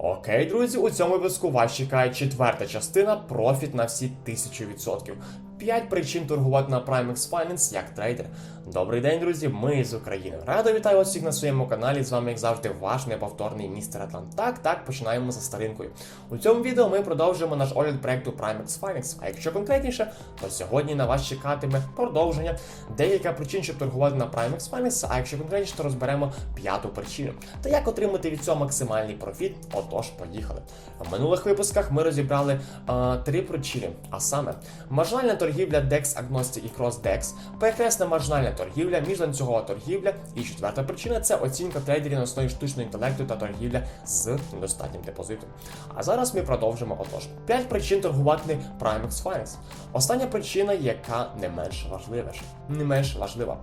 Окей, друзі, у цьому випуску вас чекає четверта частина профіт на всі 1000%. 5 причин торгувати на Primex Finance як трейдер. Добрий день, друзі! Ми з України. Радо вітаю вас всіх на своєму каналі. З вами, як завжди, ваш неповторний містер Атлант. Так, так, починаємо за старинкою. У цьому відео ми продовжуємо наш огляд проекту Primex Finance. А якщо конкретніше, то сьогодні на вас чекатиме продовження. Декілька причин, щоб торгувати на Primex Finance, а якщо конкретніше, то розберемо п'яту причину. Та як отримати від цього максимальний профіт? Отож, поїхали. В минулих випусках ми розібрали а, три причини, а саме маржинальна торгівля DEX Agnostic і Cross DEX, перекресна маржинальна торгівля, міжланцюгова торгівля. І четверта причина це оцінка трейдерів на основі штучного інтелекту та торгівля з недостатнім депозитом. А зараз ми продовжимо. Отож, 5 причин торгувати Primex Finance. Остання причина, яка не менш важлива, не менш важлива.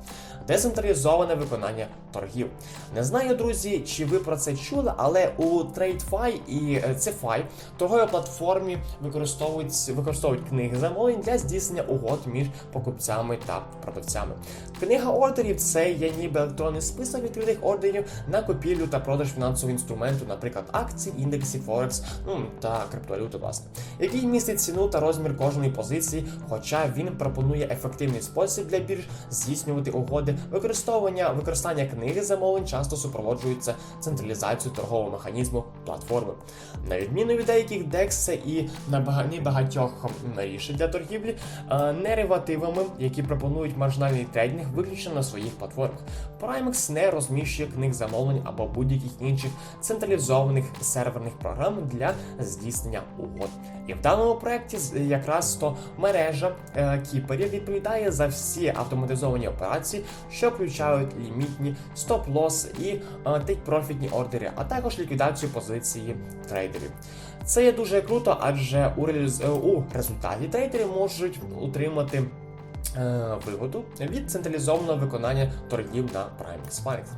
Децентралізоване виконання торгів. Не знаю, друзі, чи ви про це чули, але у TradeFi і е, CeFi торговій платформі використовують, використовують книги замовлень для здійснення угод між покупцями та продавцями. Книга ордерів це є ніби електронний список відкритих ордерів на купівлю та продаж фінансового інструменту, наприклад, акцій, індексів, Форекс ну, та криптовалюти, власне, який містить ціну та розмір кожної позиції, хоча він пропонує ефективний спосіб для бірж здійснювати угоди. Використовування використання книги замовлень часто супроводжується централізацією торгового механізму платформи. На відміну від деяких DEX і набага- багатьох рішень для торгівлі, е, деривативами, які пропонують маржинальний трейдинг виключно на своїх платформах. Primex не розміщує книг замовлень або будь-яких інших централізованих серверних програм для здійснення угод. І в даному проєкті якраз то мережа е, кіперів відповідає за всі автоматизовані операції, що включають лімітні стоп-лос і тейк-профітні ордери, а також ліквідацію позиції трейдерів. Це є дуже круто, адже у, е, результаті трейдери можуть отримати е, вигоду від централізованого виконання торгів на Primex Finance.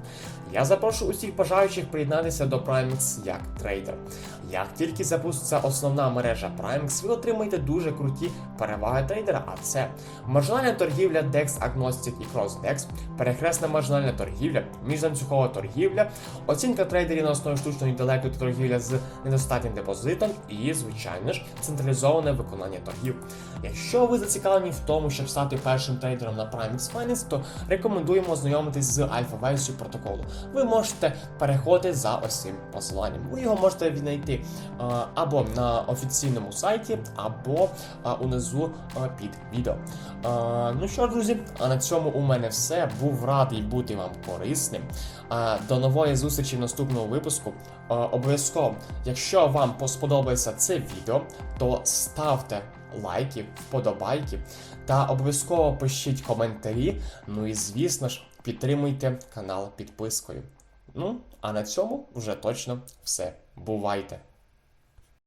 Я запрошую усіх бажаючих приєднатися до Primex як трейдер. Як тільки запуститься основна мережа Primex, ви отримаєте дуже круті переваги трейдера, а це маржинальна торгівля DEX Agnostic і Cross DEX, перехресна маржинальна торгівля, міжланцюгова торгівля, оцінка трейдерів на основі штучного інтелекту та торгівля з недостатнім депозитом і, звичайно ж, централізоване виконання торгів. Якщо ви зацікавлені в тому, щоб стати першим трейдером на Primex Finance, то рекомендуємо ознайомитись з альфа-версією протоколу. Ви можете переходити за ось цим посиланням. Ви його можете віднайти е, або на офіційному сайті, або е, унизу е, під відео. Ну що, друзі, а на цьому у мене все. Був радий бути вам корисним. До нової зустрічі в наступному випуску. Обов'язково, якщо вам сподобається це відео, то ставте лайки, вподобайки та обов'язково пишіть коментарі. Ну і звісно ж, підтримуйте канал підпискою. Ну, а на цьому вже точно все. Бувайте!